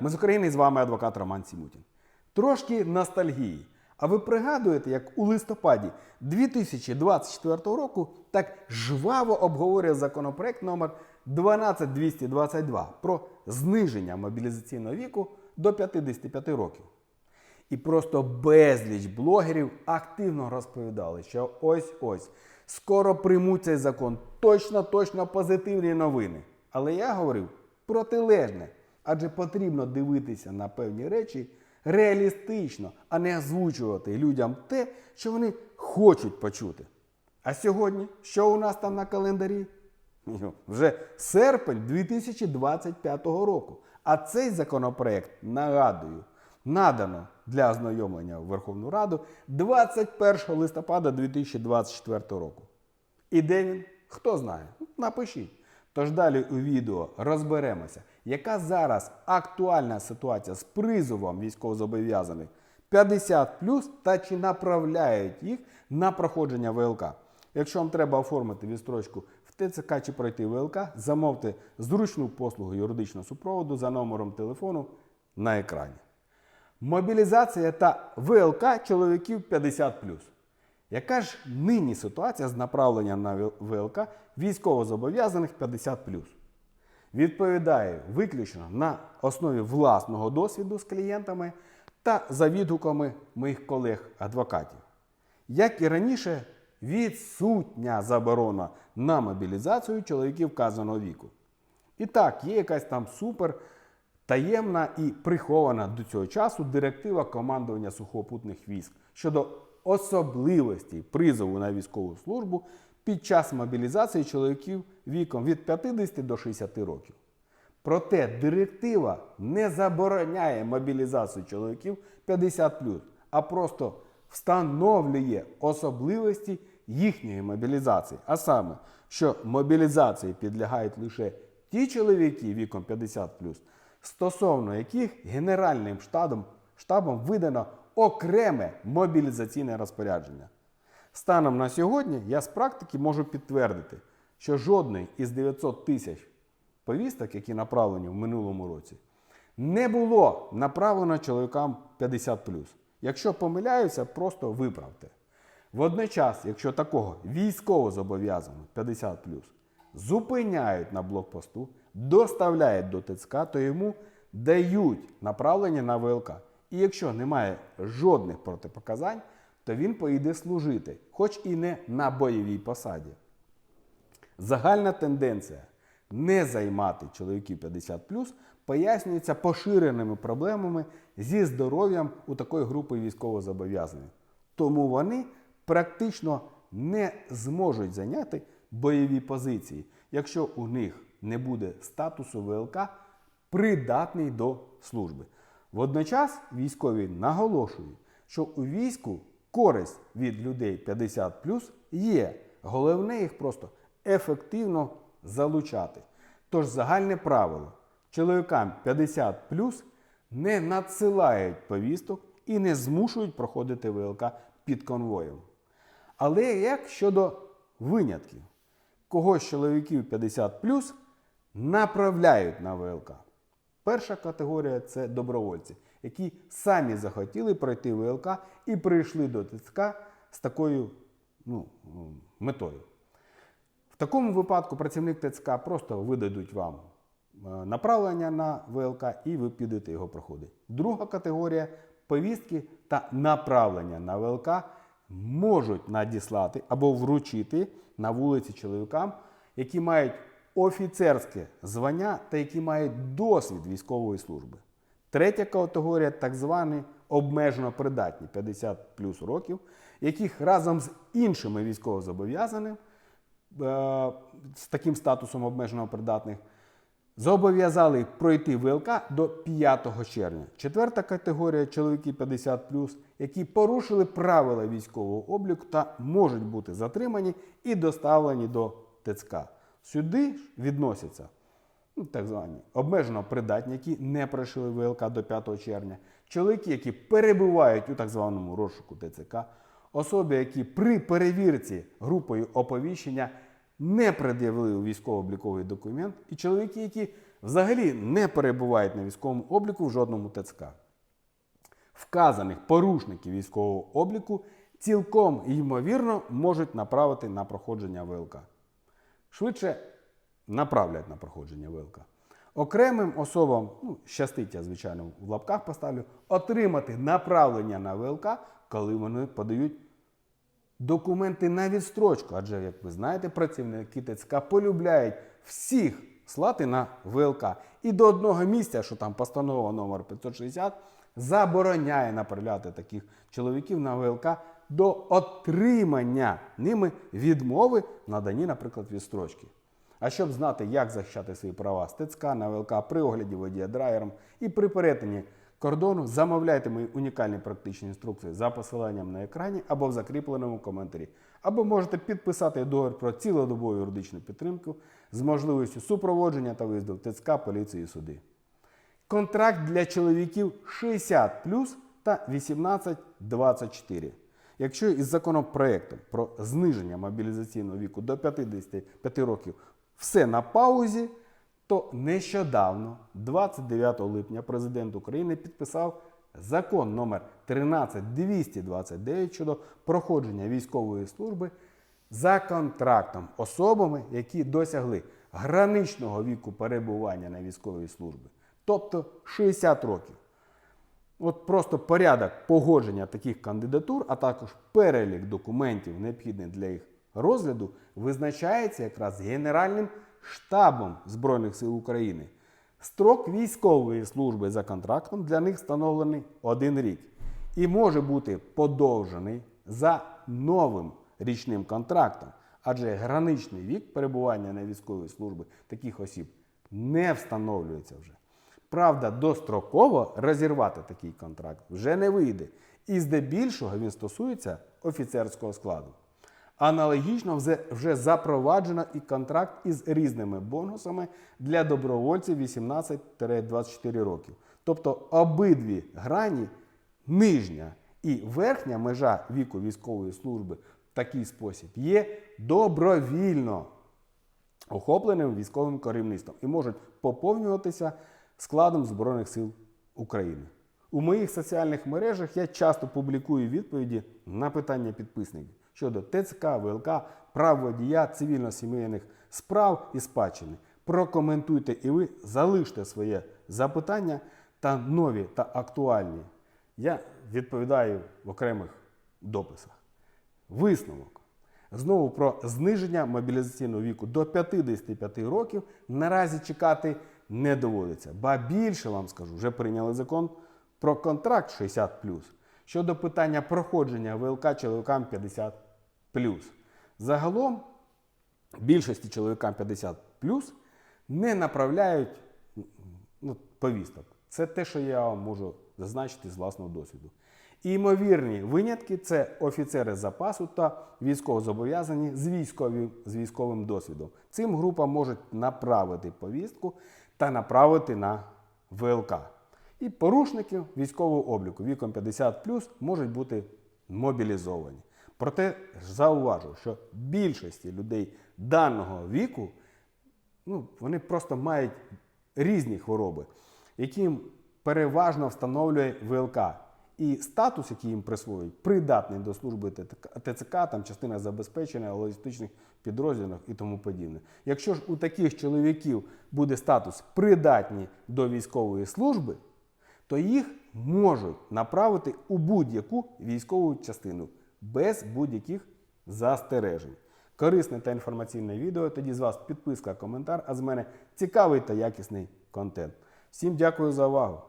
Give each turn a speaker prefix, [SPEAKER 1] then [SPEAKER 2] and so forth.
[SPEAKER 1] Ми з України і з вами адвокат Роман Сімутін. Трошки ностальгії. А ви пригадуєте, як у листопаді 2024 року так жваво обговорює законопроект номер 12222 про зниження мобілізаційного віку до 55 років. І просто безліч блогерів активно розповідали, що ось-ось скоро приймуть цей закон. Точно, точно позитивні новини. Але я говорив протилежне, адже потрібно дивитися на певні речі реалістично, а не озвучувати людям те, що вони хочуть почути. А сьогодні, що у нас там на календарі? Ну, Вже серпень 2025 року. А цей законопроект, нагадую, надано для ознайомлення в Верховну Раду 21 листопада 2024 року. І де він? Хто знає? Напишіть. Тож далі у відео розберемося, яка зараз актуальна ситуація з призовом військовозобов'язаних 50 та чи направляють їх на проходження ВЛК. Якщо вам треба оформити відстрочку в ТЦК чи пройти ВЛК, замовте зручну послугу юридичного супроводу за номером телефону на екрані. Мобілізація та ВЛК чоловіків 50 Яка ж нині ситуація з направленням на ВЛК військовозобов'язаних 50 Відповідаю виключно на основі власного досвіду з клієнтами та за відгуками моїх колег-адвокатів. Як і раніше, відсутня заборона на мобілізацію чоловіків вказаного віку. І так, є якась там супер таємна і прихована до цього часу директива командування сухопутних військ щодо особливостей призову на військову службу під час мобілізації чоловіків віком від 50 до 60 років. Проте директива не забороняє мобілізацію чоловіків 50 а просто встановлює особливості їхньої мобілізації. А саме, що мобілізації підлягають лише ті чоловіки віком 50 стосовно яких Генеральним штабом, штабом видано окреме мобілізаційне розпорядження. Станом на сьогодні я з практики можу підтвердити, що жодний із 900 тисяч повісток, які направлені в минулому році, не було направлено чоловікам 50 Якщо помиляюся, просто виправте. Водночас, якщо такого військово зобов'язаного 50 зупиняють на блокпосту, доставляють до ТЦК, то йому дають направлення на ВЛК. І якщо немає жодних протипоказань, то він поїде служити, хоч і не на бойовій посаді. Загальна тенденція не займати чоловіків 50 пояснюється поширеними проблемами зі здоров'ям у такої групи військовозобов'язаних. Тому вони практично не зможуть зайняти бойові позиції, якщо у них не буде статусу ВЛК придатний до служби. Водночас військові наголошують, що у війську користь від людей 50 є. Головне їх просто ефективно залучати. Тож загальне правило: чоловікам 50 не надсилають повісток і не змушують проходити ВЛК під конвоєм. Але як щодо винятків, кого з чоловіків 50 направляють на ВЛК? Перша категорія це добровольці, які самі захотіли пройти ВЛК і прийшли до ТЦК з такою ну, метою. В такому випадку працівник ТЦК просто видадуть вам е, направлення на ВЛК і ви підете його проходити. Друга категорія повістки та направлення на ВЛК можуть надіслати або вручити на вулиці чоловікам, які мають офіцерське звання та які мають досвід військової служби. Третя категорія так звані обмежено придатні 50 плюс років, яких разом з іншими військовозобов'язаними е, з таким статусом обмежено придатних зобов'язали пройти ВЛК до 5 червня. Четверта категорія чоловіки 50 які порушили правила військового обліку та можуть бути затримані і доставлені до ТЦК. Сюди відносяться так звані обмежено придатні, які не пройшли ВЛК до 5 червня, чоловіки, які перебувають у так званому розшуку ТЦК, особи, які при перевірці групою оповіщення не пред'явили військово-обліковий документ, і чоловіки, які взагалі не перебувають на військовому обліку в жодному ТЦК. Вказаних порушників військового обліку цілком ймовірно можуть направити на проходження ВЛК. Швидше направлять на проходження ВЛК. Окремим особам, ну, щастить, я звичайно в лапках поставлю, отримати направлення на ВЛК, коли вони подають документи на відстрочку. Адже, як ви знаєте, працівники ТЦК полюбляють всіх слати на ВЛК. І до одного місця, що там постанова номер 560, забороняє направляти таких чоловіків на ВЛК до отримання ними відмови в наданні, наприклад, відстрочки. А щоб знати, як захищати свої права з ТЦК на ВЛК при огляді водія драйвером і при перетині кордону, замовляйте мої унікальні практичні інструкції за посиланням на екрані або в закріпленому коментарі. Або можете підписати договір про цілодобову юридичну підтримку з можливістю супроводження та виїзду в ТЦК, поліції і суди. Контракт для чоловіків 60 та 18-24. Якщо із законопроектом про зниження мобілізаційного віку до 55 років все на паузі, то нещодавно, 29 липня, президент України підписав закон номер 13229 щодо проходження військової служби за контрактом особами, які досягли граничного віку перебування на військовій службі, тобто 60 років. От просто порядок погодження таких кандидатур, а також перелік документів, необхідних для їх розгляду, визначається якраз Генеральним штабом Збройних сил України. Строк військової служби за контрактом для них встановлений один рік і може бути подовжений за новим річним контрактом, адже граничний вік перебування на військовій службі таких осіб не встановлюється вже. Правда, достроково розірвати такий контракт вже не вийде. І здебільшого він стосується офіцерського складу. Аналогічно вже, запроваджено і контракт із різними бонусами для добровольців 18-24 років. Тобто обидві грані, нижня і верхня межа віку військової служби в такий спосіб є добровільно охопленим військовим керівництвом і можуть поповнюватися складом Збройних сил України. У моїх соціальних мережах я часто публікую відповіді на питання підписників щодо ТЦК, ВЛК, прав водія, цивільно-сімейних справ і спадщини. Прокоментуйте і ви залиште своє запитання та нові та актуальні. Я відповідаю в окремих дописах. Висновок. Знову про зниження мобілізаційного віку до 55 років наразі чекати не доводиться. Ба більше вам скажу, вже прийняли закон про контракт 60 щодо питання проходження ВЛК чоловікам 50 Загалом більшості чоловікам 50 не направляють ну, повісток. Це те, що я вам можу зазначити з власного досвіду. І ймовірні винятки це офіцери запасу та військовозобов'язані з, військові, з військовим досвідом. Цим групам можуть направити повістку та направити на ВЛК. І порушники військового обліку віком 50 можуть бути мобілізовані. Проте зауважу, що більшості людей даного віку ну, вони просто мають різні хвороби, які їм переважно встановлює ВЛК. І статус, який їм присвоюють, придатний до служби ТЦК, там частина забезпечення, логістичних підрозділів і тому подібне. Якщо ж у таких чоловіків буде статус придатні до військової служби, то їх можуть направити у будь-яку військову частину без будь-яких застережень. Корисне та інформаційне відео. Тоді з вас підписка, коментар, а з мене цікавий та якісний контент. Всім дякую за увагу!